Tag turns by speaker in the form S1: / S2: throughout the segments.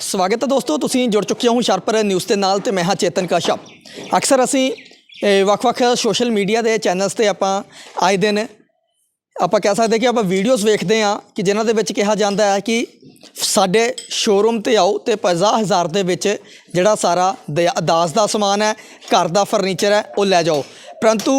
S1: ਸਵਾਗਤ ਹੈ ਦੋਸਤੋ, ਤੁਸੀਂ ਜੁੜ ਚੁੱਕੇ ਹੋ ਸ਼ਰਪਰ ਨਿਊਜ਼ ਦੇ ਨਾਲ ਤੇ ਮੈਂ ਹਾਂ ਚੇਤਨ ਕਾਸ਼ਪ। ਅਕਸਰ ਅਸੀਂ ਵੱਖ-ਵੱਖ ਸੋਸ਼ਲ ਮੀਡੀਆ ਦੇ ਚੈਨਲਸ ਤੇ ਆਪਾਂ ਆਏ ਦਿਨ ਆਪਾਂ ਕਹਿ ਸਕਦੇ ਕਿ ਆਪਾਂ ਵੀਡੀਓਜ਼ ਵੇਖਦੇ ਹਾਂ ਕਿ ਜਿਨ੍ਹਾਂ ਦੇ ਵਿੱਚ ਕਿਹਾ ਜਾਂਦਾ ਹੈ ਕਿ ਸਾਡੇ ਸ਼ੋਰੂਮ ਤੇ ਆਓ ਤੇ 50000 ਦੇ ਵਿੱਚ ਜਿਹੜਾ ਸਾਰਾ ਦਿਆ- ਦਾ ਸਮਾਨ ਹੈ, ਘਰ ਦਾ ਫਰਨੀਚਰ ਹੈ, ਉਹ ਲੈ ਜਾਓ। ਪਰੰਤੂ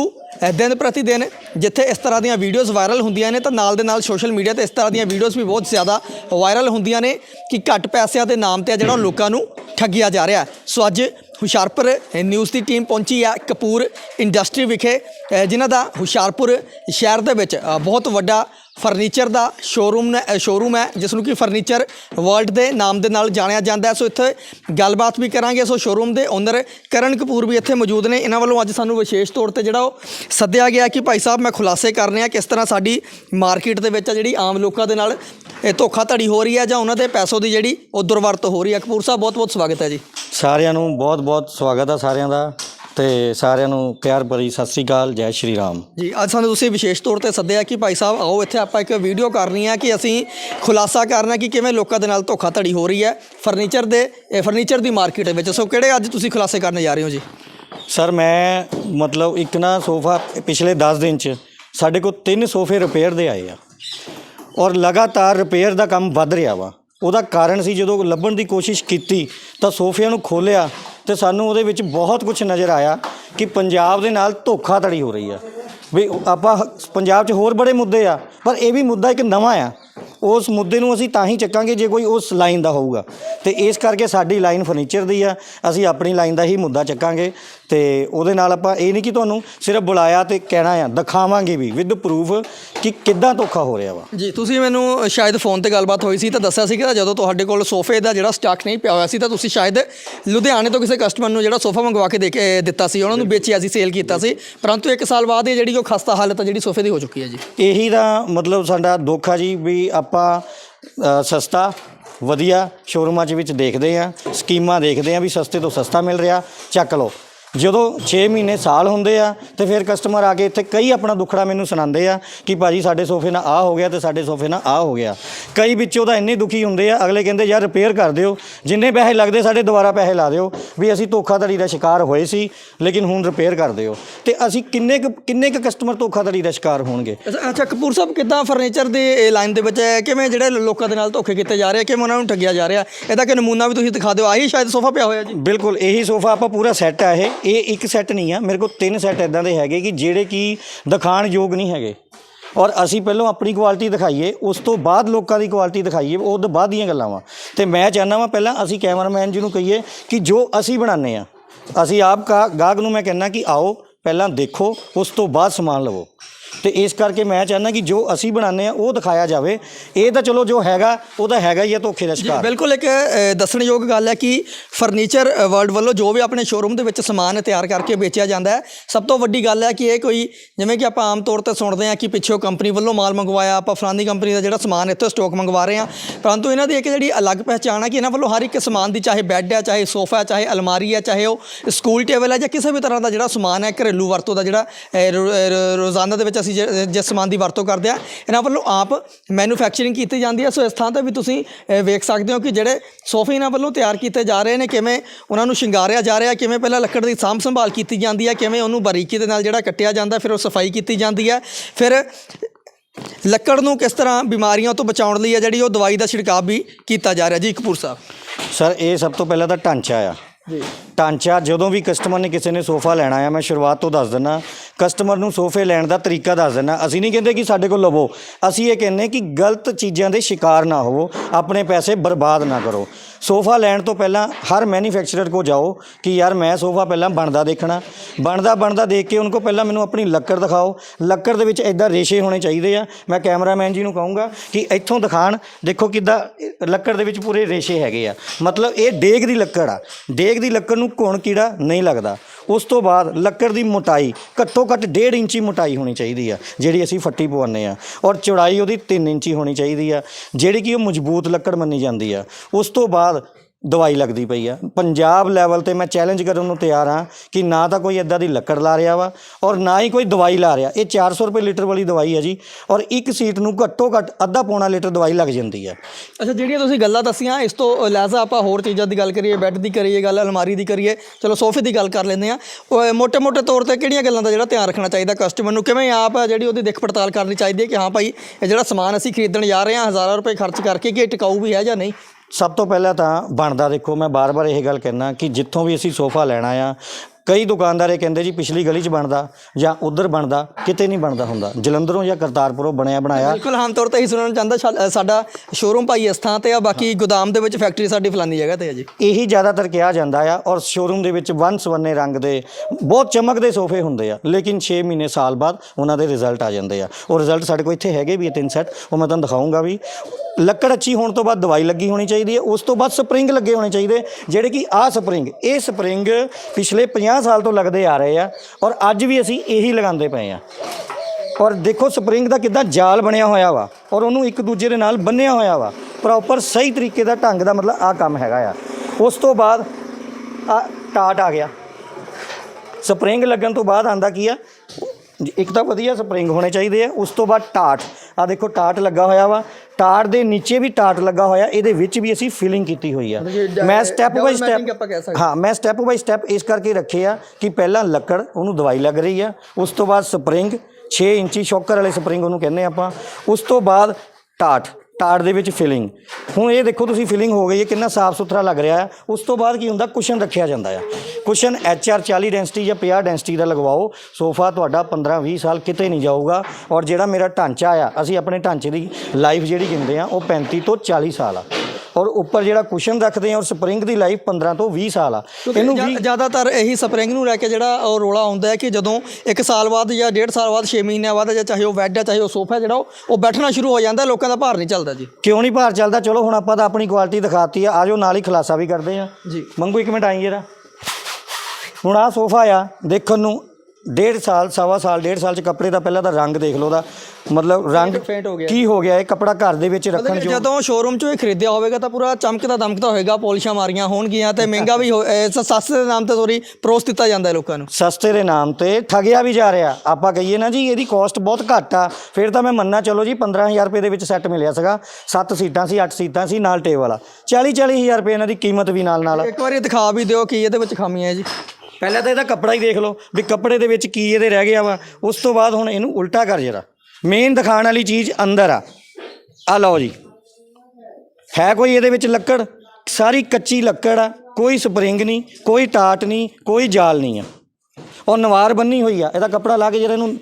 S1: ਦਿਨ ਪ੍ਰਤੀ ਦਿਨ ਜਿੱਥੇ ਇਸ ਤਰ੍ਹਾਂ ਦੀਆਂ ਵੀਡੀਓਜ਼ ਵਾਇਰਲ ਹੁੰਦੀਆਂ ਨੇ ਤਾਂ ਨਾਲ ਦੇ ਨਾਲ ਸੋਸ਼ਲ ਮੀਡੀਆ ਤੇ ਇਸ ਤਰ੍ਹਾਂ ਦੀਆਂ ਵੀਡੀਓਜ਼ ਵੀ ਬਹੁਤ ਜ਼ਿਆਦਾ ਵਾਇਰਲ ਹੁੰਦੀਆਂ ਨੇ ਕਿ ਘੱਟ ਪੈਸਿਆਂ ਦੇ ਨਾਮ ਤੇ ਆ ਜਿਹੜਾ ਉਹ ਲੋਕਾਂ ਨੂੰ ਠੱਗਿਆ ਜਾ ਰਿਹਾ ਸੋ ਅੱਜ ਹੁਸ਼ਿਆਰਪੁਰ ਨਿਊਜ਼ ਦੀ ਟੀਮ ਪਹੁੰਚੀ ਹੈ ਕਪੂਰ ਇੰਡਸਟਰੀ ਵਿਖੇ ਅ, ਜਿਨ੍ਹਾਂ ਦਾ ਹੁਸ਼ਿਆਰਪੁਰ ਸ਼ਹਿਰ ਦੇ ਵਿੱਚ ਬਹੁਤ ਵੱਡਾ ਫਰਨੀਚਰ ਦਾ ਸ਼ੋਰੂਮ ਨੇ ਸ਼ੋਰੂਮ ਹੈ, ਜਿਸ ਨੂੰ ਕਿ ਫਰਨੀਚਰ ਵਰਲਡ ਦੇ ਨਾਮ ਦੇ ਨਾਲ ਜਾਣਿਆ ਜਾਂਦਾ ਹੈ। ਸੋ ਇੱਥੇ ਗੱਲਬਾਤ ਵੀ ਕਰਾਂਗੇ। ਸੋ ਸ਼ੋਰੂਮ ਦੇ ਓਨਰ ਕਰਨ ਕਪੂਰ ਵੀ ਇੱਥੇ ਮੌਜੂਦ ਨੇ। ਇਹਨਾਂ ਵੱਲੋਂ ਅੱਜ ਸਾਨੂੰ ਵਿਸ਼ੇਸ਼ ਤੌਰ ਤੇ ਜਿਹੜਾ ਉਹ ਸੱਦਿਆ ਗਿਆ ਕਿ ਭਾਈ ਸਾਹਿਬ, ਮੈਂ ਖੁਲਾਸੇ ਕਰਨੇ ਆ ਕਿਸ ਤਰ੍ਹਾਂ ਸਾਡੀ ਮਾਰਕੀਟ ਦੇ ਵਿੱਚ ਆ ਜਿਹੜੀ ਆਮ ਲੋਕਾਂ ਦੇ ਨਾਲ ਇਹ ਧੋਖਾਧੜੀ ਹੋ ਰਹੀ ਹੈ ਜਾਂ ਉਹਨਾਂ ਦੇ ਪੈਸੋਂ ਦੀ ਜਿਹੜੀ ਉਹ ਦੁਰਵਰਤ ਹੋ ਰਹੀ ਹੈ। ਕਪੂਰ ਸਾਹਿਬ ਬਹੁਤ ਬਹੁਤ ਸਵਾਗਤ ਹੈ ਜੀ।
S2: ਸਾਰਿਆਂ ਨੂੰ ਬਹੁਤ-ਬਹੁਤ ਸਵਾਗਤ ਹੈ ਸਾਰਿਆਂ ਦਾ। ਤੇ ਸਾਰਿਆਂ ਨੂੰ ਪਿਆਰ ਭਰੀ ਸਤਿ ਸ੍ਰੀ ਅਕਾਲ ਜੈ ਸ਼੍ਰੀ ਰਾਮ।
S1: ਜੀ ਅੱਜ ਸਾਨੂੰ ਤੁਸੀਂ ਵਿਸ਼ੇਸ਼ ਤੌਰ ਤੇ ਸੱਦਿਆ ਕਿ ਭਾਈ ਸਾਹਿਬ ਆਓ ਇੱਥੇ ਆਪਾਂ ਇੱਕ ਵੀਡੀਓ ਕਰਨੀ ਹੈ ਕਿ ਅਸੀਂ ਖੁਲਾਸਾ ਕਰਨਾ ਕਿ ਕਿਵੇਂ ਲੋਕਾਂ ਦੇ ਨਾਲ ਧੋਖਾਧੜੀ ਹੋ ਰਹੀ ਹੈ ਫਰਨੀਚਰ ਦੇ ਇਹ ਫਰਨੀਚਰ ਦੀ ਮਾਰਕੀਟ ਵਿੱਚ। ਸੋ ਕਿਹੜੇ ਅੱਜ ਤੁਸੀਂ ਖੁਲਾਸੇ ਕਰਨ ਜਾ ਰਹੇ ਹੋ ਜੀ?
S2: ਸਰ ਮੈਂ ਮਤਲਬ ਇੱਕ ਨਾ ਸੋਫਾ ਪਿਛਲੇ 10 ਦਿਨ ਚ ਸਾਡੇ ਕੋਲ ਤਿੰਨ ਸੋਫੇ ਰਿਪੇਅਰ ਦੇ ਆਏ ਆ ਔਰ ਲਗਾਤਾਰ ਰਿਪੇਅਰ ਦਾ ਕੰਮ ਵੱਧ ਰਿਹਾ ਵਾ। ਉਹਦਾ ਕਾਰਨ ਸੀ ਜਦੋਂ ਲੱਭਣ ਦੀ ਕੋਸ਼ਿਸ਼ ਕੀਤੀ ਤਾਂ ਸੋਫਿਆਂ ਨੂੰ ਖੋਲਿਆ ਤੇ ਸਾਨੂੰ ਉਹਦੇ ਵਿੱਚ ਬਹੁਤ ਕੁਝ ਨਜ਼ਰ ਆਇਆ ਕਿ ਪੰਜਾਬ ਦੇ ਨਾਲ ਧੋਖਾਧੜੀ ਹੋ ਰਹੀ ਆ। ਵੀ ਆਪਾਂ ਹ- ਪੰਜਾਬ 'ਚ ਹੋਰ ਬੜੇ ਮੁੱਦੇ ਆ, ਪਰ ਇਹ ਵੀ ਮੁੱਦਾ ਇੱਕ ਨਵਾਂ ਆ। ਉਸ ਮੁੱਦੇ ਨੂੰ ਅਸੀਂ ਤਾਂ ਹੀ ਚੱਕਾਂਗੇ ਜੇ ਕੋਈ ਉਸ ਲਾਈਨ ਦਾ ਹੋਊਗਾ। ਤੇ ਇਸ ਕਰਕੇ ਸਾਡੀ ਲਾਈਨ ਫਰਨੀਚਰ ਦੀ ਆ ਅਸੀਂ ਆਪਣੀ ਲਾਈਨ ਦਾ ਹੀ ਮੁੱਦਾ ਚੱਕਾਂਗੇ। ਤੇ ਉਹਦੇ ਨਾਲ ਆਪਾਂ ਇਹ ਨਹੀਂ ਕਿ ਤੁਹਾਨੂੰ ਸਿਰਫ ਬੁਲਾਇਆ ਤੇ ਕਹਿਣਾ ਆ ਦਿਖਾਵਾਂਗੇ ਵੀ ਵਿਦ ਪ੍ਰੂਫ ਕਿ ਕਿੱਦਾਂ ਧੋਖਾ ਹੋ ਰਿਹਾ ਵਾ।
S1: ਜੀ ਤੁਸੀਂ ਮੈਨੂੰ ਸ਼ਾਇਦ ਫੋਨ ਤੇ ਗੱਲਬਾਤ ਹੋਈ ਸੀ ਤਾਂ ਦੱਸਿਆ ਸੀ ਕਿ ਜਦੋਂ ਤੁਹਾਡੇ ਕੋਲ ਸੋਫੇ ਦਾ ਜਿਹੜਾ ਸਟਾਕ ਨਹੀਂ ਪਿਆ ਹੋਇਆ ਸੀ ਤਾਂ ਤੁਸੀਂ ਸ਼ਾਇਦ ਲੁਧਿਆਣੇ ਤੋਂ ਕਿਸੇ ਕਸਟਮਰ ਨੂੰ ਜਿਹੜਾ ਸੋਫਾ ਮੰਗਵਾ ਕੇ ਦੇ ਕੇ ਦਿੱਤਾ ਸੀ ਉਹਨਾਂ ਨੂੰ ਵੇਚਿਆ ਸੀ ਸੇਲ ਕੀਤਾ ਸੀ। ਪਰੰਤੂ ਇੱਕ ਸਾਲ ਬਾਅਦ ਇਹ ਜਿਹੜੀ ਉਹ ਖਸਤਾ ਹਾਲਤ ਆ ਜਿਹੜੀ ਸੋਫੇ ਦੀ ਹੋ ਚੁੱਕੀ ਹੈ ਜੀ।
S2: ਇਹੀ ਦਾ ਮਤਲਬ ਸਾਡਾ ਦੁੱਖ ਆ ਜੀ ਵੀ ਆਪਾਂ ਸਸਤਾ, ਵਧੀਆ ਸ਼ੋਰੂਮਾਂ 'ਚ ਵਿੱਚ ਦੇਖਦੇ ਆ ਸਕੀਮਾਂ ਦੇਖਦੇ ਆ ਵੀ ਸਸਤੇ ਤੋਂ ਸਸਤਾ ਮਿਲ ਰਿਹਾ, ਚੱਕ ਲਓ। ਜਦੋਂ 6 ਮਹੀਨੇ ਸਾਲ ਹੁੰਦੇ ਆ, ਤੇ ਫਿਰ ਕਸਟਮਰ ਆ ਕੇ ਇੱਥੇ ਕਈ ਆਪਣਾ ਦੁੱਖੜਾ ਮੈਨੂੰ ਸੁਣਾਉਂਦੇ ਆ ਕਿ ਭਾਜੀ ਸਾਡੇ ਸੋਫੇ ਨਾਲ ਆ ਹੋ ਗਿਆ ਤੇ ਸਾਡੇ ਸੋਫੇ ਨਾਲ ਆ ਹੋ ਗਿਆ। ਕਈ ਵਿੱਚੋਂ ਤਾਂ ਇੰਨੇ ਦੁਖੀ ਹੁੰਦੇ ਆ, ਅਗਲੇ ਕਹਿੰਦੇ, ਯਾਰ ਰਿਪੇਅਰ ਕਰ ਦਿਓ, ਜਿੰਨੇ ਪੈਸੇ ਲੱਗਦੇ ਸਾਡੇ ਦੁਬਾਰਾ ਪੈਸੇ ਲਾ ਦਿਓ। ਵੀ ਅਸੀਂ ਧੋਖਾਧੜੀ ਦਾ ਸ਼ਿਕਾਰ ਹੋਏ ਸੀ ਲੇਕਿਨ ਹੁਣ ਰਿਪੇਅਰ ਕਰ ਦਿਓ ਤੇ ਅਸੀਂ ਕਿੰਨੇ ਕੁ ਕਿੰਨੇ ਕੁ ਕਸਟਮਰ ਧੋਖਾਧੜੀ ਦਾ ਸ਼ਿਕਾਰ ਹੋਣਗੇ?
S1: ਅੱਛਾ ਅੱਛਾ ਕਪੂਰ ਸਾਹਿਬ ਕਿੱਦਾਂ ਫਰਨੀਚਰ ਦੀ ਲਾਈਨ ਦੇ ਵਿੱਚ ਹੈ? ਕਿਵੇਂ ਜਿਹੜੇ ਲੋਕਾਂ ਦੇ ਨਾਲ ਧੋਖੇ ਕੀਤੇ ਜਾ ਰਹੇ ਆ? ਕਿਵੇਂ ਉਹਨਾਂ ਨੂੰ ਠੱਗਿਆ ਜਾ ਰਿਹਾ? ਇਹਦਾ ਕਿ ਨਮੂਨਾ ਵੀ ਤੁਸੀਂ ਦਿਖਾ ਦਿਓ। ਆਹੀ ਸ਼ਾਇਦ ਸੋਫਾ ਪਿਆ ਹੋਇਆ ਜੀ।
S2: ਬਿਲਕੁਲ ਇਹੀ ਸੋਫਾ ਆਪਾਂ ਪੂਰਾ ਸੈੱਟ ਆ ਇਹ। ਇਹ ਇੱਕ ਸੈੱਟ ਨਹੀਂ ਆ ਮੇਰੇ ਕੋਲ ਤਿੰਨ ਸੈੱਟ ਇਦਾਂ ਦੇ ਹੈਗੇ ਕਿ ਜਿਹੜੇ ਕਿ ਦਿਖਾਣ ਯੋਗ ਨਹੀਂ ਹੈਗੇ। ਔਰ ਅਸੀਂ ਪਹਿਲਾਂ ਆਪਣੀ ਕੁਆਲਿਟੀ ਦਿਖਾਈਏ, ਉਸ ਤੋਂ ਬਾਅਦ ਲੋਕਾਂ ਦੀ ਕੁਆਲਿਟੀ ਦਿਖਾਈਏ, ਉਹ ਤੋਂ ਬਾਅਦ ਦੀਆਂ ਗੱਲਾਂ ਵਾ। ਤੇ ਮੈਂ ਚਾਹੁੰਦਾ ਵਾਂ ਪਹਿਲਾਂ ਅਸੀਂ ਕੈਮਰਾਮੈਨ ਜੀ ਨੂੰ ਕਹੀਏ ਕਿ ਜੋ ਅਸੀਂ ਬਣਾਉਂਦੇ ਆ ਅਸੀਂ ਆਪ ਕਾ, ਗਾਹਕ ਨੂੰ ਮੈਂ ਕਹਿੰਦਾ ਕਿ ਆਓ, ਪਹਿਲਾਂ ਦੇਖੋ, ਉਸ ਤੋਂ ਬਾਅਦ ਸਮਾਨ ਲਵੋ। ਤੇ ਇਸ ਕਰਕੇ ਮੈਂ ਚਾਹੁੰਦਾ ਕਿ ਜੋ ਅਸੀਂ ਬਣਾਉਂਦੇ ਆ ਉਹ ਦਿਖਾਇਆ ਜਾਵੇ। ਇਹ ਤਾਂ ਚਲੋ ਜੋ ਹੈਗਾ ਉਹ ਤਾਂ ਹੈਗਾ ਹੀ ਆ ਧੋਖੇ ਦਾ ਸ਼ਿਕਾਰ।
S1: ਬਿਲਕੁਲ ਇੱਕ ਦੱਸਣਯੋਗ ਗੱਲ ਹੈ ਕਿ ਫਰਨੀਚਰ ਵਰਲਡ ਵੱਲੋਂ ਜੋ ਵੀ ਆਪਣੇ ਸ਼ੋਰੂਮ ਦੇ ਵਿੱਚ ਸਮਾਨ ਤਿਆਰ ਕਰਕੇ ਵੇਚਿਆ ਜਾਂਦਾ ਹੈ ਸਭ ਤੋਂ ਵੱਡੀ ਗੱਲ ਹੈ ਕਿ ਇਹ ਕੋਈ ਜਿਵੇਂ ਕਿ ਆਪਾਂ ਆਮ ਤੌਰ ਤੇ ਸੁਣਦੇ ਹਾਂ ਕਿ ਪਿੱਛੋਂ ਕੰਪਨੀ ਵੱਲੋਂ ਮਾਲ ਮੰਗਵਾਇਆ ਆਪਾਂ ਫਲਾਨੀ ਕੰਪਨੀ ਦਾ ਜਿਹੜਾ ਸਮਾਨ ਇੱਥੇ ਸਟਾਕ ਮੰਗਵਾ ਰਹੇ ਹਾਂ ਪਰੰਤੂ ਇਹਨਾਂ ਦੀ ਇੱਕ ਜਿਹੜੀ ਅਲੱਗ ਪਹਿਚਾਣ ਹੈ ਕਿ ਇਹਨਾਂ ਵੱਲੋਂ ਹਰ ਇੱਕ ਸਮਾਨ ਦੀ ਚਾਹੇ ਬੈੱਡ ਹੈ ਚਾਹੇ ਸੋਫਾ ਹੈ ਚਾਹੇ ਅਲਮਾਰੀ ਹੈ ਚਾਹੇ ਉਹ ਸਕੂਲ ਟੇਬਲ ਹੈ ਜਾਂ ਕਿਸੇ ਵੀ ਤਰ੍ਹਾਂ ਦਾ ਜਿਹੜਾ ਸਮਾਨ ਹੈ ਘਰੇਲੂ ਵਰਤੋਂ ਦਾ ਜਿਹੜਾ ਰੋਜ਼ਾਨਾ ਦੇ ਵਿੱਚ ਅਸੀਂ ਜਿ- ਜਿਸ ਸਮਾਨ ਦੀ ਵਰਤੋਂ ਕਰਦੇ ਆ ਇਹਨਾਂ ਵੱਲੋਂ ਆਪ ਮੈਨੂਫੈਕਚਰਿੰਗ ਕੀਤੀ ਜਾਂਦੀ ਹੈ ਸੋ ਇਸ ਥਾਂ ਤੇ ਵੀ ਤੁਸੀਂ ਅ, ਵੇਖ ਸਕਦੇ ਹੋ ਕਿ ਜਿਹੜੇ ਸੋਫੇ ਇਹਨਾਂ ਵੱਲੋਂ ਤਿਆਰ ਕੀਤੇ ਜਾ ਰਹੇ ਨੇ ਕਿਵੇਂ ਉਹਨਾਂ ਨੂੰ ਸ਼ਿੰਗਾਰਿਆ ਜਾ ਰਿਹਾ ਕਿਵੇਂ ਪਹਿਲਾਂ ਲੱਕੜ ਦੀ ਸਾਂਭ ਸੰਭਾਲ ਕੀਤੀ ਜਾਂਦੀ ਹੈ ਕਿਵੇਂ ਉਹਨੂੰ ਬਾਰੀਕੀ ਦੇ ਨਾਲ ਜਿਹੜਾ ਕੱਟਿਆ ਜਾਂਦਾ ਫਿਰ ਉਹ ਸਫ਼ਾਈ ਕੀਤੀ ਜਾਂਦੀ ਹੈ ਫਿਰ ਲੱਕੜ ਨੂੰ ਕਿਸ ਤਰ੍ਹਾਂ ਬਿਮਾਰੀਆਂ ਤੋਂ ਬਚਾਉਣ ਲਈ ਹੈ ਜਿਹੜੀ ਉਹ ਦਵਾਈ ਦਾ ਛਿੜਕਾਅ ਵੀ ਕੀਤਾ ਜਾ ਰਿਹਾ। ਜੀ ਕਪੂਰ ਸਾਹਿਬ।
S2: ਸਰ ਇਹ ਸਭ ਤੋਂ ਪਹਿਲਾਂ ਤਾਂ ਢਾਂਚਾ ਆ।
S1: ਜੀ।
S2: ਢਾਂਚਾ, ਜਦੋਂ ਵੀ ਕਸਟਮਰ ਨੇ ਕਿਸੇ ਨੇ ਸੋਫਾ ਲੈਣਾ ਆ, ਮੈਂ ਸ਼ੁਰੂਆਤ ਤੋਂ ਦੱਸ ਦਿੰਨਾ। ਕਸਟਮਰ ਨੂੰ ਸੋਫੇ ਲੈਣ ਦਾ ਤਰੀਕਾ ਦੱਸ ਦਿੰਨਾ। ਅਸੀਂ ਨਹੀਂ ਕਹਿੰਦੇ ਕਿ ਸਾਡੇ ਕੋਲ ਲਵੋ। ਅਸੀਂ ਇਹ ਕਹਿੰਦੇ ਕਿ ਗਲਤ ਚੀਜ਼ਾਂ ਦੇ ਸ਼ਿਕਾਰ ਨਾ ਹੋਵੋ, ਆਪਣੇ ਪੈਸੇ ਬਰਬਾਦ ਨਾ ਕਰੋ। ਸੋਫਾ ਲੈਣ ਤੋਂ ਪਹਿਲਾਂ ਹਰ ਮੈਨੂਫੈਕਚਰਰ ਕੋ ਜਾਓ ਕਿ ਯਾਰ ਮੈਂ ਸੋਫਾ ਪਹਿਲਾਂ ਬਣਦਾ ਦੇਖਣਾ। ਬਣਦਾ ਬਣਦਾ ਦੇਖ ਕੇ ਉਹਨਾਂ ਕੋ ਪਹਿਲਾਂ ਮੈਨੂੰ ਆਪਣੀ ਲੱਕੜ ਦਿਖਾਓ। ਲੱਕੜ ਦੇ ਵਿੱਚ ਇਦਾਂ ਰੇਸ਼ੇ ਹੋਣੇ ਚਾਹੀਦੇ ਆ। ਮੈਂ ਕੈਮਰਾਮੈਨ ਜੀ ਨੂੰ ਕਹੂੰਗਾ ਕਿ ਇੱਥੋਂ ਦਿਖਾਣ, ਦੇਖੋ ਕਿੱਦਾਂ ਲੱਕੜ ਦੇ ਵਿੱਚ ਪੂਰੇ ਰੇਸ਼ੇ ਹੈਗੇ ਆ। ਮਤਲਬ ਇਹ ਡੇਗ ਦੀ ਲੱਕੜ ਆ। ਡੇਗ ਦੀ ਲੱਕੜ ਨੂੰ ਘੁਣ ਕੀੜਾ ਨਹੀਂ ਲੱਗਦਾ। ਉਸ ਤੋਂ ਬਾਅਦ ਲੱਕੜ ਦੀ ਮੋਟਾਈ ਘੱਟੋ ਘੱਟ 1.5 ਇੰਚੀ ਮੋਟਾਈ ਹੋਣੀ ਚਾਹੀਦੀ ਆ, ਜਿਹੜੀ ਅਸੀਂ ਫੱਟੀ ਪਵਾਉਂਦੇ ਆ। ਔਰ ਚੌੜਾਈ ਉਹਦੀ 3 ਇੰਚੀ ਹੋਣੀ ਚਾਹੀਦੀ ਆ, ਜਿਹੜੀ ਕਿ ਉਹ ਮਜ਼ਬੂਤ ਲੱਕੜ ਮੰਨੀ ਜਾਂਦੀ ਆ। ਉਸ ਤੋਂ ਬਾਅਦ ਬਾਅਦ ਦਵਾਈ ਲੱਗਦੀ ਪਈ ਆ। ਪੰਜਾਬ ਲੈਵਲ ਤੇ ਮੈਂ ਚੈਲੰਜ ਕਰਨ ਨੂੰ ਤਿਆਰ ਆ ਕਿ ਨਾ ਤਾਂ ਕੋਈ ਇਦਾਂ ਦੀ ਲੱਕੜ ਲਾ ਰਿਹਾ ਵਾ ਔਰ ਨਾ ਹੀ ਕੋਈ ਦਵਾਈ ਲਾ ਰਿਹਾ। ਇਹ 400 ਰੁਪਏ ਲੀਟਰ ਵਾਲੀ ਦਵਾਈ ਆ ਜੀ ਔਰ ਇੱਕ ਸੀਟ ਨੂੰ ਘੱਟੋ ਘੱਟ ਅੱਧਾ ਪੌਣਾ ਲੀਟਰ ਦਵਾਈ ਲੱਗ ਜਾਂਦੀ ਆ।
S1: ਅੱਛਾ, ਜਿਹੜੀਆਂ ਤੁਸੀਂ ਗੱਲਾਂ ਦੱਸੀਆਂ, ਇਸ ਤੋਂ ਇਲਾਵਾ ਆਪਾਂ ਹੋਰ ਚੀਜ਼ਾਂ ਦੀ ਗੱਲ ਕਰੀਏ ਬੈੱਡ ਦੀ ਕਰੀਏ, ਗੱਲ ਅਲਮਾਰੀ ਦੀ ਕਰੀਏ। ਚਲੋ, ਸੋਫੇ ਦੀ ਗੱਲ ਕਰ ਲੈਂਦੇ ਆ ਮੋਟੇ ਮੋਟੇ ਤੌਰ ਤੇ ਕਿਹੜੀਆਂ ਗੱਲਾਂ ਦਾ ਜਿਹੜਾ ਧਿਆਨ ਰੱਖਣਾ ਚਾਹੀਦਾ ਕਸਟਮਰ ਨੂੰ? ਕਿਵੇਂ ਆਪ ਜਿਹੜੀ ਉਹਦੀ ਦਿੱਖ ਪੜਤਾਲ ਕਰਨੀ ਚਾਹੀਦੀ ਹੈ ਕਿ ਹਾਂ ਭਾਈ, ਇਹ ਜਿਹੜਾ ਸਮਾਨ ਅਸੀਂ ਖਰੀਦਣ ਜਾ ਰਹੇ ਹਾਂ, ਹਜ਼ਾਰਾਂ ਰੁਪਏ ਖਰਚ ਕਰਕੇ ਕਿ ਇਹ ਟਿਕਾਊ ਵੀ ਹੈ ਜਾਂ ਨਹੀਂ?
S2: ਸਭ ਤੋਂ ਪਹਿਲਾਂ ਤਾਂ ਬਣਦਾ ਦੇਖੋ, ਮੈਂ ਬਾਰ-ਬਾਰ ਇਹ ਗੱਲ ਕਹਿਣਾ ਕਿ ਜਿੱਥੋਂ ਵੀ ਅਸੀਂ ਸੋਫਾ ਲੈਣਾ ਆ ਕਈ ਦੁਕਾਨਦਾਰ ਇਹ ਕਹਿੰਦੇ ਜੀ ਪਿਛਲੀ ਗਲੀ 'ਚ ਬਣਦਾ ਜਾਂ ਉਧਰ ਬਣਦਾ ਕਿਤੇ ਨਹੀਂ ਬਣਦਾ ਹੁੰਦਾ। ਜਲੰਧਰੋਂ ਜਾਂ ਕਰਤਾਰਪੁਰੋਂ ਬਣਿਆ ਬਣਾਇਆ।
S1: ਬਿਲਕੁਲ ਆਮ ਤੌਰ ਤੇ ਹੀ ਸੁਣਨ ਅ, ਸਾਡਾ ਸ਼ੋਰੂਮ ਭਾਈ ਇਸ ਥਾਂ ਤੇ ਆ ਬਾਕੀ ਗੋਦਾਮ ਦੇ ਵਿੱਚ ਫੈਕਟਰੀ ਸਾਡੀ ਫਲਾਨੀ ਜਗ੍ਹਾ ਤੇ ਹੈ ਜੀ।
S2: ਇਹੀ ਜ਼ਿਆਦਾਤਰ ਕਿਹਾ ਜਾਂਦਾ ਆ ਔਰ ਸ਼ੋਰੂਮ ਦੇ ਵਿੱਚ ਵੰਨ ਸਵੰਨੇ ਰੰਗ ਦੇ ਬਹੁਤ ਚਮਕਦੇ ਸੋਫੇ ਹੁੰਦੇ ਆ ਲੇਕਿਨ 6 ਮਹੀਨੇ ਸਾਲ ਬਾਅਦ ਉਹਨਾਂ ਦੇ ਰਿਜ਼ਲਟ ਆ ਜਾਂਦੇ ਆ। ਉਹ ਰਿਜ਼ਲਟ ਸਾਡੇ ਕੋਲ ਇੱਥੇ ਹੈਗੇ ਵੀ ਆ ਤਿੰਨ ਸੈੱਟ ਉਹ ਮੈਂ ਤੁਹਾਨੂੰ ਦਿਖਾਉਂਗਾ ਵੀ। ਲੱਕੜ ਅੱਛੀ ਹੋਣ ਤੋਂ ਬਾਅਦ ਦਵਾਈ ਲੱਗੀ ਹੋਣੀ ਚਾਹੀਦੀ ਹੈ ਉਸ ਤੋਂ ਬਾਅਦ ਸਪਰਿੰਗ ਲੱਗੇ ਹੋਣੇ ਚਾਹੀਦੇ ਜਿਹੜੇ ਕਿ ਆਹ ਸਪਰਿੰਗ ਇਹ ਸਪਰਿੰਗ ਪਿਛਲੇ 50 ਸਾਲ ਤੋਂ ਲੱਗਦੇ ਆ ਰਹੇ ਆ ਔਰ ਅੱਜ ਵੀ ਅਸੀਂ ਇਹੀ ਲਗਾਉਂਦੇ ਪਏ ਆ। ਔਰ ਦੇਖੋ ਸਪਰਿੰਗ ਦਾ ਕਿੱਦਾਂ ਜਾਲ ਬਣਿਆ ਹੋਇਆ ਵਾ ਔਰ ਉਹਨੂੰ ਇੱਕ ਦੂਜੇ ਦੇ ਨਾਲ ਬੰਨਿਆ ਹੋਇਆ ਵਾ। ਪ੍ਰੋਪਰ ਸਹੀ ਤਰੀਕੇ ਦਾ ਢੰਗ ਦਾ ਮਤਲਬ ਆ ਕੰਮ ਹੈਗਾ ਆ। ਉਸ ਤੋਂ ਬਾਅਦ ਆ ਟਾਟ ਆ ਗਿਆ। ਸਪਰਿੰਗ ਲੱਗਣ ਤੋਂ ਬਾਅਦ ਆਂਦਾ ਕੀ ਆ? ਇੱਕ ਤਾਂ ਵਧੀਆ ਸਪਰਿੰਗ ਹੋਣੇ ਚਾਹੀਦੇ ਆ, ਉਸ ਤੋਂ ਬਾਅਦ ਟਾਟ। ਆ ਦੇਖੋ ਟਾਟ ਲੱਗਾ ਹੋਇਆ ਵਾ। ਟਾਟ ਦੇ ਨੀਚੇ ਵੀ ਟਾਟ ਲੱਗਾ ਹੋਇਆ ਇਹਦੇ ਵਿੱਚ ਵੀ ਅਸੀਂ ਫਿਲਿੰਗ ਕੀਤੀ ਹੋਈ ਆ। ਮੈਂ ਸਟੈਪ ਬਾਈ ਸਟੈਪ ਹਾਂ ਮੈਂ ਸਟੈਪ ਬਾਈ ਸਟੈਪ ਇਸ ਕਰਕੇ ਰੱਖੇ ਆ ਕਿ ਪਹਿਲਾਂ ਲੱਕੜ ਉਹਨੂੰ ਦਵਾਈ ਲੱਗ ਰਹੀ ਆ ਉਸ ਤੋਂ ਬਾਅਦ ਸਪਰਿੰਗ 6 ਇੰਚੀ ਸ਼ੌਕਰ ਵਾਲੇ ਸਪਰਿੰਗ ਉਹਨੂੰ ਕਹਿੰਦੇ ਆਪਾਂ ਉਸ ਤੋਂ ਬਾਅਦ ਟਾਟ। ਟਾਟ ਦੇ ਵਿੱਚ ਫਿਲਿੰਗ ਹੁਣ ਇਹ ਦੇਖੋ ਤੁਸੀਂ ਫਿਲਿੰਗ ਹੋ ਗਈ ਹੈ, ਕਿੰਨਾ ਸਾਫ਼ ਸੁਥਰਾ ਲੱਗ ਰਿਹਾ ਹੈ। ਉਸ ਤੋਂ ਬਾਅਦ ਕੀ ਹੁੰਦਾ ਕੁਸ਼ਨ ਰੱਖਿਆ ਜਾਂਦਾ ਆ ਕੁਸ਼ਨ HR 40 ਡੈਂਸਿਟੀ ਜਾਂ 50 ਡੈਂਸਿਟੀ ਦਾ ਲਗਵਾਓ। ਸੋਫਾ ਤੁਹਾਡਾ 15 20 ਸਾਲ ਕਿਤੇ ਨਹੀਂ ਜਾਊਗਾ। ਔਰ ਜਿਹੜਾ ਮੇਰਾ ਢਾਂਚਾ ਆ, ਅਸੀਂ ਆਪਣੇ ਢਾਂਚੇ ਦੀ ਲਾਈਫ ਜਿਹੜੀ ਗਿਣਦੇ ਆ ਉਹ 35 ਤੋਂ 40 ਸਾਲ ਆ। ਔਰ ਉੱਪਰ ਜਿਹੜਾ ਕੁਸ਼ਨ ਰੱਖਦੇ ਆ ਔਰ ਸਪਰਿੰਗ ਦੀ ਲਾਈਫ 15 ਤੋਂ 20 ਸਾਲ ਆ। ਇਹਨੂੰ
S1: ਜ਼ਿਆਦਾਤਰ ਇਹੀ ਸਪਰਿੰਗ ਨੂੰ ਲੈ ਕੇ ਜਿਹੜਾ ਉਹ ਰੋਲਾ ਆਉਂਦਾ ਹੈ ਕਿ ਜਦੋਂ 1 ਸਾਲ ਬਾਅਦ ਜਾਂ 1.5 ਸਾਲ ਬਾਅਦ 6 ਮਹੀਨਿਆਂ ਬਾਅਦ ਜਾਂ ਚਾਹੇ ਉਹ ਬੈੱਡ ਹੈ ਚਾਹੇ ਉਹ ਸੋਫਾ ਜਿਹੜਾ ਉਹ- ਉਹ ਬੈਠਣਾ ਸ਼ੁਰੂ ਹੋ ਜਾਂਦਾ ਲੋਕਾਂ ਦਾ ਭਾਰ ਨਹੀਂ ਚੱਲਦਾ ਜੀ।
S2: ਕਿਉਂ ਨਹੀਂ ਭਾਰ ਚੱਲਦਾ? ਚਲੋ ਹੁਣ ਆਪਾਂ ਤਾਂ ਆਪਣੀ ਕੁਆਲਿਟੀ ਦਿਖਾਤੀ ਆ। ਆਜੋ ਨਾਲ ਹੀ ਖੁਲਾਸਾ ਵੀ ਕਰਦੇ ਆ।
S1: ਜੀ।
S2: ਮੰਗੂ ਇੱਕ ਮਿੰਟ ਆਈ ਜਰਾ। ਹੁਣ ਆ ਸੋਫਾ ਆ ਦੇਖਣ ਨੂੰ ਡੇਢ ਸਾਲ ਸਵਾ ਸਾਲ ਡੇਢ ਸਾਲ ਚ ਕੱਪੜੇ ਦਾ ਪਹਿਲਾਂ ਤਾਂ ਰੰਗ ਦੇਖ ਲਓ ਦਾ ਮਤਲਬ ਰੰਗ
S1: faint ਹੋ ਗਿਆ।
S2: ਕੀ ਹੋ ਗਿਆ? ਇਹ ਕੱਪੜਾ ਘਰ ਦੇ ਵਿੱਚ ਰੱਖਣ ਜੋ
S1: ਜਦੋਂ ਸ਼ੋਰੂਮ ਚੋਂ ਇਹ ਖਰੀਦਿਆ ਹੋਵੇਗਾ ਤਾਂ ਪੂਰਾ ਚਮਕਦਾ ਦਮਕਦਾ ਹੋਏਗਾ ਪੋਲਿਸ਼ਾਂ ਮਾਰੀਆਂ ਹੋਣਗੀਆਂ ਤੇ ਮਹਿੰਗਾ ਵੀ ਸਸਤੇ ਦੇ ਨਾਮ ਤੇ ਸੋਰੀ ਪਰੋਸ ਦਿੱਤਾ ਜਾਂਦਾ ਹੈ ਲੋਕਾਂ ਨੂੰ।
S2: ਸਸਤੇ ਦੇ ਨਾਮ ਤੇ ਠਗਿਆ ਵੀ ਜਾ ਰਿਹਾ। ਆਪਾਂ ਕਹੀਏ ਨਾ ਜੀ ਇਹਦੀ ਕਾਸਟ ਬਹੁਤ ਘੱਟ ਆ। ਫਿਰ ਤਾਂ ਮੈਂ ਮੰਨਣਾ ਚਲੋ ਜੀ 15000 ਰੁਪਏ ਦੇ ਵਿੱਚ ਸੈੱਟ ਮਿਲਿਆ ਸੀਗਾ। 7 ਸੀਟਾਂ ਸੀ 8 ਸੀਟਾਂ ਸੀ ਨਾਲ ਟੇਬਲ ਆ। 40 40000 ਰੁਪਏ ਇਹਨਾਂ ਦੀ ਕੀਮਤ ਵੀ ਨਾਲ ਨਾਲ
S1: ਇੱਕ ਵਾਰੀ ਦਿਖਾ ਵੀ ਦਿਓ ਕੀ ਇਹਦੇ ਵਿੱਚ ਖਾਮੀਆਂ ਹੈ ਜੀ।
S2: ਪਹਿਲਾਂ ਤਾਂ ਇਹਦਾ ਕੱਪੜਾ ਹੀ ਦੇਖ ਲਓ ਵੀ ਕੱਪੜੇ ਦੇ ਵਿੱਚ ਕੀ ਇਹਦੇ ਰਹਿ ਗਿਆ ਵਾ। ਉਸ ਤੋਂ ਬਾਅਦ ਹੁਣ ਇਹਨੂੰ ਉਲਟਾ ਕਰ ਜਰਾ। ਮੇਨ ਦਿਖਾਉਣ ਵਾਲੀ ਚੀਜ਼ ਅੰਦਰ ਆ। ਆ ਲਓ ਜੀ। ਹੈ ਕੋਈ ਇਹਦੇ ਵਿੱਚ ਲੱਕੜ? ਸਾਰੀ ਕੱਚੀ ਲੱਕੜ ਆ। ਕੋਈ ਸਪਰਿੰਗ ਨਹੀਂ, ਕੋਈ ਟਾਟ ਨਹੀਂ, ਕੋਈ ਜਾਲ ਨਹੀਂ ਆ। ਉਹ ਨਵਾਰ ਬੰਨੀ ਹੋਈ ਆ। ਇਹਦਾ ਕੱਪੜਾ ਲਾ ਕੇ ਜਰਾ ਇਹਨੂੰ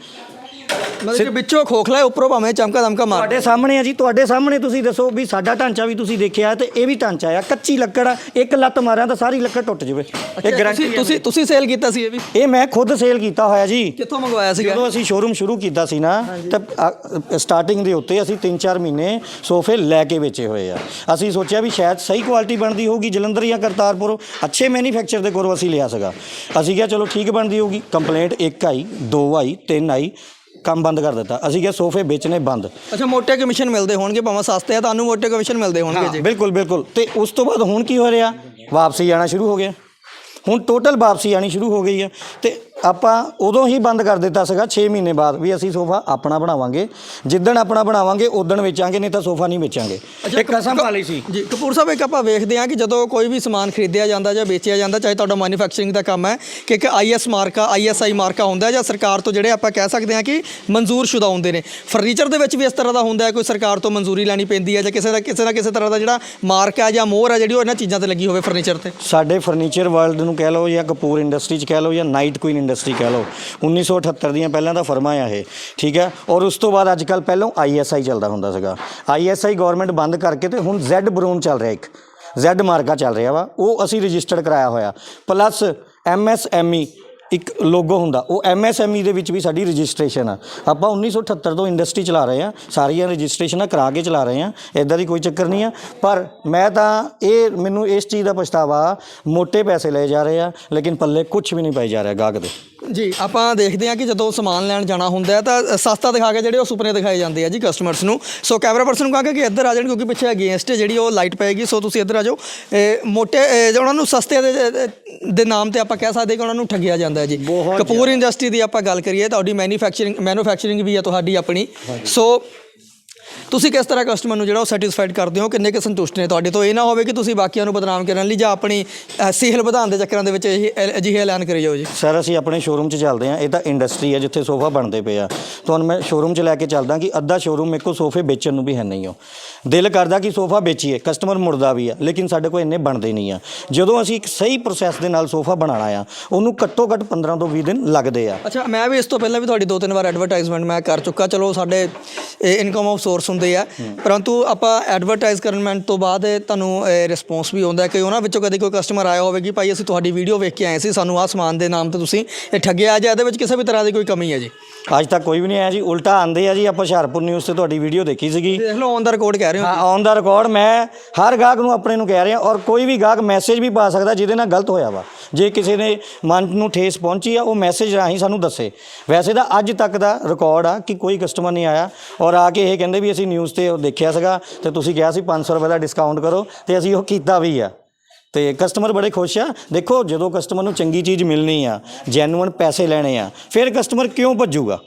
S1: ਮਤਲਬ ਕਿ ਵਿੱਚੋਂ ਖੋਖਲਾ ਹੈ ਉੱਪਰੋਂ ਭਾਵੇਂ ਚਮਕਾ ਦਮਕਾ ਮਾਰ।
S2: ਤੁਹਾਡੇ ਸਾਹਮਣੇ ਆ ਜੀ ਤੁਹਾਡੇ ਸਾਹਮਣੇ ਤੁਸੀਂ ਦੱਸੋ ਵੀ ਸਾਡਾ ਢਾਂਚਾ ਵੀ ਤੁਸੀਂ ਦੇਖਿਆ ਤੇ ਇਹ ਵੀ ਢਾਂਚਾ ਆ। ਕੱਚੀ ਲੱਕੜ ਆ ਇੱਕ ਲੱਤ ਮਾਰਿਆ ਤਾਂ ਸਾਰੀ ਲੱਕੜ ਟੁੱਟ ਜਾਵੇ। ਇਹ ਗਾਰੰਟੀ
S1: ਤੁਸੀਂ ਤੁਸੀਂ ਤੁਸੀਂ ਸੇਲ ਕੀਤਾ ਸੀ ਇਹ ਵੀ?
S2: ਇਹ ਮੈਂ ਖੁਦ ਸੇਲ ਕੀਤਾ ਹੋਇਆ ਜੀ।
S1: ਕਿੱਥੋਂ ਮੰਗਵਾਇਆ ਸੀਗਾ?
S2: ਜਦੋਂ ਅਸੀਂ ਸ਼ੋਰੂਮ ਸ਼ੁਰੂ ਕੀਤਾ ਸੀ ਨਾ ਤਾਂ ਸਟਾਰਟਿੰਗ ਦੇ ਉੱਤੇ ਅਸੀਂ 3-4 ਮਹੀਨੇ ਸੋਫੇ ਲੈ ਕੇ ਵੇਚੇ ਹੋਏ ਆ। ਅਸੀਂ ਸੋਚਿਆ ਵੀ ਸ਼ਾਇਦ ਸਹੀ ਕੁਆਲਿਟੀ ਬਣਦੀ ਹੋਊਗੀ ਜਲੰਧਰ ਜਾਂ ਕਰਤਾਰਪੁਰ। ਅੱਛੇ ਮੈਨੂਫੈਕਚਰ ਦੇ ਕੋਲੋਂ ਅਸੀਂ ਲਿਆ ਸੀਗਾ। ਅਸੀਂ ਕਿਹਾ ਚਲੋ ਠੀਕ ਬਣਦੀ ਹੋਊਗੀ। ਕੰਪਲੇਂਟ ਇੱਕ ਆਈ ਦੋ ਆਈ ਤਿੰਨ ਆਈ। ਕੰਮ ਬੰਦ ਕਰ ਦਿੱਤਾ। ਅਸੀਂ ਕਿਹਾ ਸੋਫੇ ਵੇਚਣੇ ਬੰਦ।
S1: ਅੱਛਾ ਮੋਟੇ ਕਮਿਸ਼ਨ ਮਿਲਦੇ ਹੋਣਗੇ ਭਾਵੇਂ ਸਸਤੇ ਆ ਤੁਹਾਨੂੰ ਮੋਟੇ ਕਮਿਸ਼ਨ ਮਿਲਦੇ ਹੋਣਗੇ ਜੀ।
S2: ਬਿਲਕੁਲ ਬਿਲਕੁਲ। ਤੇ ਉਸ ਤੋਂ ਬਾਅਦ ਹੁਣ ਕੀ ਹੋ ਰਿਹਾ? ਵਾਪਸੀ ਆਣਾ ਸ਼ੁਰੂ ਹੋ ਗਿਆ। ਹੁਣ ਟੋਟਲ ਵਾਪਸੀ ਆਣੀ ਸ਼ੁਰੂ ਹੋ ਗਈ ਹੈ। ਤੇ ਆਪਾਂ ਉਦੋਂ ਹੀ ਬੰਦ ਕਰ ਦਿੱਤਾ ਸੀਗਾ 6 ਮਹੀਨੇ ਬਾਅਦ ਵੀ ਅਸੀਂ ਸੋਫਾ ਆਪਣਾ ਬਣਾਵਾਂਗੇ। ਜਿੱਦਣ ਆਪਣਾ ਬਣਾਵਾਂਗੇ ਉਦੋਂ ਵੇਚਾਂਗੇ ਨਹੀਂ ਤਾਂ ਸੋਫਾ ਨਹੀਂ ਵੇਚਾਂਗੇ। ਇਹ ਕਸਮ ਪਾ ਲਈ ਸੀ।
S1: ਜੀ ਕਪੂਰ ਸਾਹਿਬ ਇੱਕ ਆਪਾਂ ਵੇਖਦੇ ਹਾਂ ਕਿ ਜਦੋਂ ਕੋਈ ਵੀ ਸਮਾਨ ਖਰੀਦਿਆ ਜਾਂਦਾ ਜਾਂ ਵੇਚਿਆ ਜਾਂਦਾ ਚਾਹੇ ਤੁਹਾਡਾ ਮੈਨੂਫੈਕਚਰਿੰਗ ਦਾ ਕੰਮ ਹੈ ਕਿ ਇੱਕ ਆਈਐਸ ਮਾਰਕਾ ਆਈਐਸਆਈ ਮਾਰਕਾ ਹੁੰਦਾ ਜਾਂ ਸਰਕਾਰ ਤੋਂ ਜਿਹੜੇ ਆਪਾਂ ਕਹਿ ਸਕਦੇ ਹਾਂ ਕਿ ਮਨਜ਼ੂਰਸ਼ੁਦਾ ਹੁੰਦੇ ਨੇ। ਫਰਨੀਚਰ ਦੇ ਵਿੱਚ ਵੀ ਇਸ ਤਰ੍ਹਾਂ ਦਾ ਹੁੰਦਾ ਹੈ ਕੋਈ ਸਰਕਾਰ ਤੋਂ ਮਨਜ਼ੂਰੀ ਲੈਣੀ ਪੈਂਦੀ ਹੈ ਜਾਂ ਕਿਸੇ ਦਾ ਕਿਸੇ ਨਾ ਕਿਸੇ ਤਰ੍ਹਾਂ ਦਾ ਜਿਹੜਾ ਮਾਰਕ ਹੈ ਜਾਂ ਮੋਹਰ ਹੈ ਜਿਹੜੀ ਉਹ ਇਹਨਾਂ ਚੀਜ਼ਾਂ ਤੇ ਲੱਗੀ ਹੋਵੇ ਫਰਨੀਚਰ ਤੇ।
S2: ਸਾਡੇ ਫਰਨੀਚਰ ਵਰਲਡ ਨੂੰ ਕਹਿ ਲਓ ਜਾਂ ਕਪੂਰ ਇੰਡਸਟਰੀ 'ਚ ਕਹਿ ਲਓ ਜਾਂ ਨਾਈਟ ਕੁਈਨ ਇੰਡਸਟਰੀ ਕਹਿ ਲਓ। 1978 ਦੀਆਂ ਪਹਿਲਾਂ ਦਾ ਫਰਮਾ ਆ ਇਹ, ਠੀਕ ਹੈ? ਔਰ ਉਸ ਤੋਂ ਬਾਅਦ ਅੱਜ ਕੱਲ ਪਹਿਲਾਂ ਆਈਐਸਆਈ ਚੱਲਦਾ ਹੁੰਦਾ ਸੀਗਾ। ਆਈਐਸਆਈ ਗਵਰਨਮੈਂਟ ਬੰਦ ਕਰਕੇ ਤੇ ਹੁਣ ਜ਼ੈਡ ਬਰੂਮ ਚੱਲ ਰਿਹਾ ਇੱਕ। ਜ਼ੈਡ ਮਾਰਕਾ ਚੱਲ ਰਿਹਾ ਵਾ। ਉਹ ਅਸੀਂ ਰਜਿਸਟਰਡ ਕਰਾਇਆ ਹੋਇਆ। ਪਲੱਸ ਐਮਐਸਐਮਈ ਇੱਕ ਲੋਗੋ ਹੁੰਦਾ, ਉਹ ਐਮਐਸਐਮਈ ਦੇ ਵਿੱਚ ਵੀ ਸਾਡੀ ਰਜਿਸਟ੍ਰੇਸ਼ਨ ਆ। ਆਪਾਂ 1978 ਤੋਂ ਇੰਡਸਟਰੀ ਚਲਾ ਰਹੇ ਆ, ਸਾਰੀਆਂ ਰਜਿਸਟ੍ਰੇਸ਼ਨਾਂ ਕਰਾ ਕੇ ਚਲਾ ਰਹੇ ਆ ਇਦਾਂ ਦੀ ਕੋਈ ਚੱਕਰ ਨਹੀਂ ਆ। ਪਰ ਮੈਂ ਤਾਂ ਇਹ, ਮੈਨੂੰ ਇਸ ਚੀਜ਼ ਦਾ ਪਛਤਾਵਾ ਮੋٹے ਪੈਸੇ ਲਏ ਜਾ ਰਹੇ ਆ, ਲੇਕਿਨ ਪੱਲੇ ਕੁਝ ਵੀ ਨਹੀਂ ਪਾਈ ਜਾ ਰਿਹਾ ਗਾਹਕ ਦੇ।
S1: ਜੀ ਆਪਾਂ ਦੇਖਦੇ ਹਾਂ ਕਿ ਜਦੋਂ ਸਮਾਨ ਲੈਣ ਜਾਣਾ ਹੁੰਦਾ ਹੈ ਤਾਂ ਸਸਤਾ ਦਿਖਾ ਕੇ ਜਿਹੜੇ ਉਹ ਸੁਪਨੇ ਦਿਖਾਏ ਜਾਂਦੇ ਆ ਜੀ ਕਸਟਮਰਸ ਨੂੰ। ਸੋ ਕੈਮਰਾ ਪਰਸਨ ਨੂੰ ਕਹਾਂਗਾ ਕਿ ਇੱਧਰ ਆ ਜਾਣ ਕਿਉਂਕਿ ਪਿੱਛੇ ਅਗੇਂਸਟ ਜਿਹੜੀ ਉਹ ਲਾਈਟ ਪਏਗੀ ਸੋ ਤੁਸੀਂ ਇੱਧਰ ਆ ਜਾਓ। ਮੋਟੇ ਉਹਨਾਂ ਨੂੰ ਸਸਤੇ ਦੇ ਦੇ ਨਾਮ ਤੇ ਆਪਾਂ ਕਹਿ ਸਕਦੇ ਕਿ ਉਹਨਾਂ ਨੂੰ ਠੱਗਿਆ ਜਾਂਦਾ ਹੈ ਜੀ। ਕਪੂਰ ਇੰਡਸਟਰੀ ਦੀ ਆਪਾਂ ਗੱਲ ਕਰੀਏ ਤੁਹਾਡੀ ਮੈਨੂਫੈਕਚਰਿੰਗ ਮੈਨੂਫੈਕਚਰਿੰਗ ਵੀ ਹੈ ਤੁਹਾਡੀ ਆਪਣੀ। ਸੋ ਤੁਸੀਂ ਕਿਸ ਤਰ੍ਹਾਂ ਕਸਟਮਰ ਨੂੰ ਜਿਹੜਾ ਉਹ ਸੈਟੀਸਫਾਈਡ ਕਰਦੇ ਹੋ? ਕਿੰਨੇ ਕੁ ਸੰਤੁਸ਼ਟ ਨੇ ਤੁਹਾਡੇ ਤੋਂ? ਇਹ ਨਾ ਹੋਵੇ ਕਿ ਤੁਸੀਂ ਬਾਕੀਆਂ ਨੂੰ ਬਦਨਾਮ ਕਰਨ ਲਈ ਜਾਂ ਆਪਣੀ ਸੇਲ ਵਧਾਉਣ ਦੇ ਚੱਕਰਾਂ ਦੇ ਵਿੱਚ ਇਹ ਅਜਿਹੇ ਐਲਾਨ ਕਰੀ ਜਾਓ ਜੀ।
S2: ਸਰ ਅਸੀਂ ਆਪਣੇ ਸ਼ੋਰੂਮ 'ਚ ਚੱਲਦੇ ਹਾਂ। ਇਹ ਤਾਂ ਇੰਡਸਟਰੀ ਹੈ ਜਿੱਥੇ ਸੋਫਾ ਬਣਦੇ ਪਏ ਆ। ਤੁਹਾਨੂੰ ਮੈਂ ਸ਼ੋਰੂਮ 'ਚ ਲੈ ਕੇ ਚੱਲਦਾ ਕਿ ਅੱਧਾ ਸ਼ੋਰੂਮ ਮੇਰੇ ਕੋਲ ਸੋਫੇ ਵੇਚਣ ਨੂੰ ਵੀ ਹੈ ਨਹੀਂ ਹੋ ਦਿਲ ਕਰਦਾ ਕਿ ਸੋਫਾ ਵੇਚੀਏ। ਕਸਟਮਰ ਮੁੜਦਾ ਵੀ ਆ ਲੇਕਿਨ ਸਾਡੇ ਕੋਲ ਇੰਨੇ ਬਣਦੇ ਨਹੀਂ ਆ। ਜਦੋਂ ਅਸੀਂ ਇੱਕ ਸਹੀ ਪ੍ਰੋਸੈਸ ਦੇ ਨਾਲ ਸੋਫਾ ਬਣਾਉਣਾ ਆ ਉਹਨੂੰ ਘੱਟੋ ਘੱਟ 15 ਤੋਂ 20 ਦਿਨ ਲੱਗਦੇ ਆ।
S1: ਅੱਛਾ ਮੈਂ ਵੀ ਇਸ ਤੋਂ ਪਹਿਲਾਂ ਵੀ ਤੁਹਾਡੀ ਦੋ ਤਿੰਨ ਵਾਰ ਐਡਵਰਟਾਈਜ਼ਮੈਂਟ ਮੈਂ ਕਰ ਚੁੱਕਾ। ਚਲੋ ਸਾਡੇ ਇਨਕਮ ਆਫ ਸੋਰਸ ਹੁੰਦੇ ਆ। ਪਰੰਤੂ ਆਪਾਂ ਐਡਵਰਟਾਈਜ਼ ਕਰਨ ਤੋਂ ਬਾਅਦ ਤੁਹਾਨੂੰ ਰਿਸਪੌਂਸ ਵੀ ਆਉਂਦਾ ਕਿ ਉਹਨਾਂ ਵਿੱਚੋਂ ਕਦੇ ਕੋਈ ਕਸਟਮਰ ਆਇਆ ਹੋਵੇ ਕਿ ਭਾਈ ਅਸੀਂ ਤੁਹਾਡੀ ਵੀਡੀਓ ਵੇਖ ਕੇ ਆਏ ਸੀ ਸਾਨੂੰ ਆਹ ਸਮਾਨ ਦੇ ਨਾਮ ਤੇ ਤੁਸੀਂ ਇਹ ਠੱਗਿਆ ਜਾਂ ਇਹਦੇ ਵਿੱਚ ਕਿਸੇ ਵੀ ਤਰ੍ਹਾਂ ਦੀ ਕੋਈ ਕਮੀ ਹੈ ਜੀ?
S2: ਅੱਜ ਤੱਕ ਕੋਈ ਵੀ ਨਹੀਂ ਆਇਆ ਜੀ। ਉਲਟਾ ਆਂਦੇ ਆ ਜੀ ਆਪਾਂ ਹੁਸ਼ਿਆਰਪੁਰ ਨਿਊਜ਼ ਤੇ ਤੁਹਾਡੀ ਵੀਡੀਓ ਦੇਖੀ ਸੀਗੀ।
S1: ਦੇਖ ਲਓ ਔਨ ਦਾ ਰਿਕਾਰਡ ਕਹਿ ਰਹੇ ਹੋ
S2: ਹਾਂ ਔਨ ਦਾ ਰਿਕਾਰਡ ਮੈਂ ਹਰ ਗਾਹਕ ਨੂੰ ਆਪਣੇ ਨੂੰ ਕਹਿ ਰਿਹਾ ਔਰ ਕੋਈ ਵੀ ਗਾਹਕ ਮੈਸੇਜ ਵੀ ਪਾ ਸਕਦਾ ਜਿਹਦੇ ਨਾਲ ਗਲਤ ਹੋਇਆ ਵਾ। ਜੇ ਕਿਸੇ ਨੇ ਮਨ ਨੂੰ ਠੇਸ ਪਹੁੰਚੀ ਆ ਉਹ ਮੈਸੇਜ ਰਾਹੀਂ ਸਾਨੂੰ ਦੱਸੇ। ਵੈਸੇ ਤਾਂ ਅੱਜ ਤੱਕ ਦਾ ਰਿਕਾਰਡ ਆ ਕਿ ਕੋਈ ਕਸਟਮਰ ਨਹੀਂ ਆਇਆ ਔਰ ਆ ਕੇ ਇਹ ਕਹਿੰਦੇ ਵੀ ਅਸੀਂ ਨਿਊਜ਼ ਤੇ ਉਹ ਦੇਖਿਆ ਸੀਗਾ ਤੇ ਤੁਸੀਂ ਕਿਹਾ ਸੀ 500 ਰੁਪਏ ਦਾ ਡਿਸਕਾਊਂਟ ਕਰੋ ਤੇ ਅਸੀਂ ਉਹ ਕੀਤਾ ਵੀ ਆ। ਤੇ ਕਸਟਮਰ ਬੜੇ ਖੁਸ਼ ਆ। ਦੇਖੋ ਜਦੋਂ ਕਸਟਮਰ ਨੂੰ ਚੰਗੀ ਚੀਜ਼ ਮਿਲਣੀ ਆ ਜੈਨੂਅਨ ਪੈਸੇ ਲੈਣੇ ਆ, ਫਿਰ ਕਸਟਮਰ ਕਿਉਂ ਭੱਜੂਗਾ?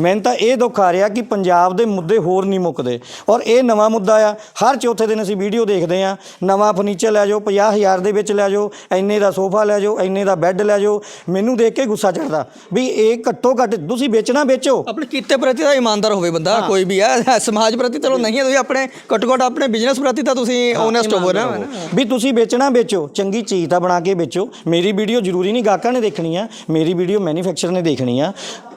S2: ਮੈਨੂੰ ਤਾਂ ਇਹ ਦੁੱਖ ਆ ਰਿਹਾ ਕਿ ਪੰਜਾਬ ਦੇ ਮੁੱਦੇ ਹੋਰ ਨਹੀਂ ਮੁੱਕਦੇ। ਔਰ ਇਹ ਨਵਾਂ ਮੁੱਦਾ ਆ ਹਰ ਚੌਥੇ ਦਿਨ ਅਸੀਂ ਵੀਡੀਓ ਦੇਖਦੇ ਆ ਨਵਾਂ ਫਰਨੀਚਰ ਲੈ ਜਾਓ 50000 ਦੇ ਵਿੱਚ ਲੈ ਜਾਓ ਇੰਨੇ ਦਾ ਸੋਫਾ ਲੈ ਜਾਓ ਇੰਨੇ ਦਾ ਬੈੱਡ ਲੈ ਜਾਓ। ਮੈਨੂੰ ਦੇਖ ਕੇ ਗੁੱਸਾ ਚੜਦਾ ਵੀ ਇਹ ਘੱਟੋ ਘੱਟ ਤੁਸੀਂ ਵੇਚਣਾ ਵੇਚੋ।
S1: ਆਪਣੇ ਕੀਤੇ ਪ੍ਰਤੀ ਤਾਂ ਇਮਾਨਦਾਰ ਹੋਵੇ ਬੰਦਾ ਕੋਈ ਵੀ ਹੈ ਸਮਾਜ ਪ੍ਰਤੀ ਚਲੋ ਨਹੀਂ ਹੈ ਤੁਸੀਂ ਆਪਣੇ ਘੱਟੋ ਘੱਟ ਆਪਣੇ ਬਿਜ਼ਨਸ ਪ੍ਰਤੀ ਤਾਂ ਤੁਸੀਂ ਓਨੈਸਟ ਹੋਵੋ ਨਾ
S2: ਵੀ ਤੁਸੀਂ ਵੇਚਣਾ ਵੇਚੋ ਚੰਗੀ ਚੀਜ਼ ਤਾਂ ਬਣਾ ਕੇ ਵੇਚੋ। ਮੇਰੀ ਵੀਡੀਓ ਜ਼ਰੂਰੀ ਨਹੀਂ ਗਾਹਕਾਂ ਨੇ ਦੇਖਣੀ ਆ। ਮੇਰੀ ਵੀਡੀਓ ਮੈਨੂਫੈਕਚਰ ਨੇ ਦੇਖਣੀ ਆ।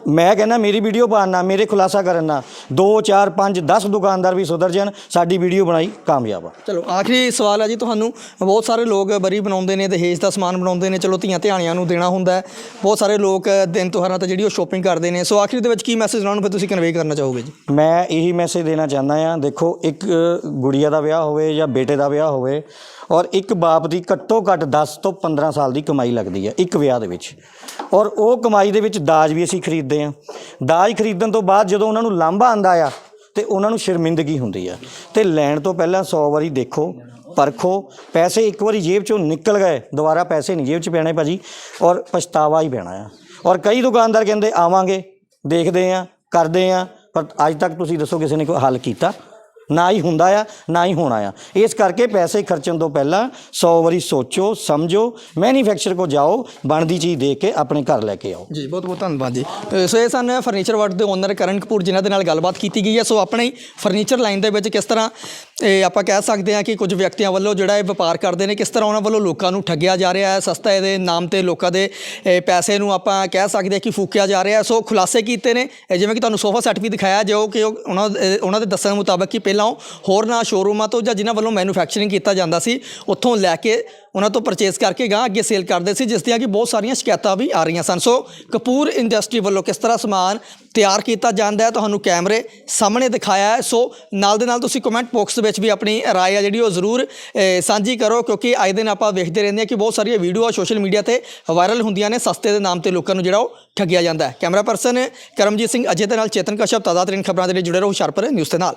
S2: ਮੈਂ ਕਹਿੰਦਾ ਮੇਰੀ ਵੀਡੀਓ ਪਾਉਣ ਨਾਲ ਮੇਰੇ ਖੁਲਾਸਾ ਕਰਨ ਨਾਲ 2 4 5 10 ਦੁਕਾਨਦਾਰ ਵੀ ਸੁਧਰ ਜਾਣ ਸਾਡੀ ਵੀਡੀਓ ਬਣਾਈ ਕਾਮਯਾਬ ਆ।
S1: ਚਲੋ ਆਖਰੀ ਸਵਾਲ ਹੈ ਜੀ ਤੁਹਾਨੂੰ। ਬਹੁਤ ਸਾਰੇ ਲੋਕ ਬਰੀ ਬਣਾਉਂਦੇ ਨੇ ਦਹੇਜ ਦਾ ਸਮਾਨ ਬਣਾਉਂਦੇ ਨੇ। ਚਲੋ ਧੀਆਂ ਧਿਆਣੀਆਂ ਨੂੰ ਦੇਣਾ ਹੁੰਦਾ ਬਹੁਤ ਸਾਰੇ ਲੋਕ ਦਿਨ ਤਿਉਹਾਰਾਂ ਤੇ ਜਿਹੜੀ ਉਹ ਸ਼ੋਪਿੰਗ ਕਰਦੇ ਨੇ। ਸੋ ਆਖਰੀ ਦੇ ਵਿੱਚ ਕੀ ਮੈਸੇਜ ਉਹਨਾਂ ਨੂੰ ਫਿਰ ਤੁਸੀਂ ਕਨਵੇ ਕਰਨਾ ਚਾਹੋਗੇ ਜੀ?
S2: ਮੈਂ ਇਹੀ ਮੈਸੇਜ ਦੇਣਾ ਚਾਹੁੰਦਾ ਆ ਦੇਖੋ ਇੱਕ ਗੁੜੀਆ ਦਾ ਵਿਆਹ ਹੋਵੇ ਜਾਂ ਬੇਟੇ ਦਾ ਵਿਆਹ ਹੋਵੇ ਔਰ ਇੱਕ ਬਾਪ ਦੀ ਘੱਟੋ ਘੱਟ 10 ਤੋਂ 15 ਸਾਲ ਦੀ ਕਮਾਈ ਲੱਗਦੀ ਹੈ, ਇੱਕ ਵਿਆਹ ਦੇ ਵਿੱਚ। ਔਰ ਉਹ ਕਮਾਈ ਦੇ ਵਿੱਚ ਦਾਜ ਵੀ ਅਸੀਂ ਖਰੀਦਦੇ ਆ ਦਾਜ ਖਰੀਦਣ ਤੋਂ ਬਾਅਦ ਜਦੋਂ ਉਹਨਾਂ ਨੂੰ ਲਾਂਭਾ ਆਂਦਾ ਆ, ਤੇ ਉਹਨਾਂ ਨੂੰ ਸ਼ਰਮਿੰਦਗੀ ਹੁੰਦੀ ਆ। ਤੇ ਲੈਣ ਤੋਂ ਪਹਿਲਾਂ 100 ਵਾਰੀ ਦੇਖੋ, ਪਰਖੋ, ਪੈਸੇ ਇੱਕ ਵਾਰੀ ਜੇਬ ਚੋਂ ਨਿਕਲ ਗਏ, ਦੁਬਾਰਾ ਪੈਸੇ ਨਹੀਂ, ਜੇਬ 'ਚ ਪੈਣੇ ਭਾਜੀ, ਔਰ ਪਛਤਾਵਾ ਹੀ ਪੈਣਾ ਆ। ਔਰ ਕਈ ਦੁਕਾਨਦਾਰ ਕਹਿੰਦੇ, ਆਵਾਂਗੇ, ਦੇਖਦੇ ਆ ਕਰਦੇ ਆ ਪਰ ਅੱਜ ਤੱਕ ਤੁਸੀਂ ਦੱਸੋ ਕਿਸੇ ਨੇ ਕੋਈ ਹੱਲ ਕੀਤਾ? ਨਾ ਹੀ ਹੁੰਦਾ ਆ ਨਾ ਹੀ ਹੋਣਾ ਆ। ਇਸ ਕਰਕੇ ਪੈਸੇ ਖਰਚਣ ਤੋਂ ਪਹਿਲਾਂ 100 ਵਾਰੀ ਸੋਚੋ ਸਮਝੋ ਮੈਨੂਫੈਕਚਰ ਕੋ ਜਾਓ ਬਣਦੀ ਚੀਜ਼ ਦੇਖ ਕੇ ਆਪਣੇ ਘਰ ਲੈ ਕੇ ਆਓ।
S1: ਜੀ ਬਹੁਤ ਬਹੁਤ ਧੰਨਵਾਦ ਜੀ। ਅ, ਸੋ ਇਹ ਸਨ ਫਰਨੀਚਰ ਵਰਡ ਦੇ ਓਨਰ ਕਰਨ ਕਪੂਰ ਜਿਨ੍ਹਾਂ ਦੇ ਨਾਲ ਗੱਲਬਾਤ ਕੀਤੀ ਗਈ ਹੈ। ਸੋ ਆਪਣੇ ਫਰਨੀਚਰ ਲਾਈਨ ਦੇ ਵਿੱਚ ਕਿਸ ਤਰ੍ਹਾਂ ਇਹ ਆਪਾਂ ਕਹਿ ਸਕਦੇ ਹਾਂ ਕਿ ਕੁਝ ਵਿਅਕਤੀਆਂ ਵੱਲੋਂ ਜਿਹੜਾ ਇਹ ਵਪਾਰ ਕਰਦੇ ਨੇ ਕਿਸ ਤਰ੍ਹਾਂ ਉਹਨਾਂ ਵੱਲੋਂ ਲੋਕਾਂ ਨੂੰ ਠੱਗਿਆ ਜਾ ਰਿਹਾ ਹੈ ਸਸਤਾ ਇਹਦੇ ਨਾਮ ਤੇ ਲੋਕਾਂ ਦੇ ਇਹ ਪੈਸੇ ਨੂੰ ਆਪਾਂ ਕਹਿ ਸਕਦੇ ਹਾਂ ਕਿ ਫੂਕਿਆ ਜਾ ਰਿਹਾ ਹੈ। ਸੋ ਖੁਲਾਸੇ ਕੀਤੇ ਨੇ। ਇਹ ਜਿਵੇਂ ਕਿ ਤੁਹਾਨੂੰ ਸੋਫਾ ਸੈੱਟ ਵੀ ਦਿਖਾਇਆ ਜੋ ਕਿ ਉਹ ਉਹਨਾਂ ਇਹ ਉਹਨਾਂ ਦੇ ਦੱਸਣ ਮੁਤਾਬਕ ਕਿ ਪਹਿਲਾਂ ਉਹ ਹੋਰਨਾਂ ਸ਼ੋਰੂਮਾਂ ਤੋਂ ਜਾਂ ਜਿਨ੍ਹਾਂ ਵੱਲੋਂ ਮੈਨੂਫੈਕਚਰਿੰਗ ਕੀਤਾ ਜਾਂਦਾ ਸੀ, ਉੱਥੋਂ ਲੈ ਕੇ ਉਹਨਾਂ ਤੋਂ ਪਰਚੇਸ ਕਰਕੇ ਗਾਂ ਅੱਗੇ ਸੇਲ ਕਰਦੇ ਸੀ, ਜਿਸ ਦੀਆਂ ਕਿ ਬਹੁਤ ਸਾਰੀਆਂ ਸ਼ਿਕਾਇਤਾਂ ਵੀ ਆ ਰਹੀਆਂ ਸਨ। ਸੋ ਕਪੂਰ ਇੰਡਸਟਰੀ ਵੱਲੋਂ ਕਿਸ ਤਰ੍ਹਾਂ ਸਮਾਨ ਤਿਆਰ ਕੀਤਾ ਜਾਂਦਾ ਹੈ? ਤੁਹਾਨੂੰ ਕੈਮਰੇ ਸਾਹਮਣੇ ਦਿਖਾਇਆ ਹੈ। ਸੋ ਨਾਲ ਦੇ ਨਾਲ ਤੁਸੀਂ ਕਮੈਂਟ ਬਾਕਸ ਦੇ ਵਿੱਚ ਵੀ ਆਪਣੀ ਰਾਏ ਆ ਜਿਹੜੀ ਉਹ ਜ਼ਰੂਰ ਸਾਂਝੀ ਕਰੋ, ਕਿਉਂਕਿ ਅੱਜ ਦਿਨ ਆਪਾਂ ਵੇਖਦੇ ਰਹਿੰਦੇ ਹਾਂ ਕਿ ਬਹੁਤ ਸਾਰੀਆਂ ਵੀਡੀਓ ਸੋਸ਼ਲ ਮੀਡੀਆ ਤੇ ਵਾਇਰਲ ਹੁੰਦੀਆਂ ਨੇ, ਸਸਤੇ ਦੇ ਨਾਮ ਤੇ ਲੋਕਾਂ ਨੂੰ ਜਿਹੜਾ ਉਹ ਠੱਗਿਆ ਜਾਂਦਾ ਹੈ। ਕੈਮਰਾ ਪਰਸਨ ਕਰਮਜੀਤ ਸਿੰਘ ਅਜੇ ਦੇ ਨਾਲ ਚੇਤਨ ਕਸ਼ਪ ਤਾਜ਼ਾ ਤਰੀਨ ਖਬਰਾਂ ਦੇ ਲਈ ਜੁੜੇ ਰਹੋ, ਹੁਸ਼ਿਆਰਪੁਰ ਨਿਊਜ਼ ਦੇ ਨਾਲ।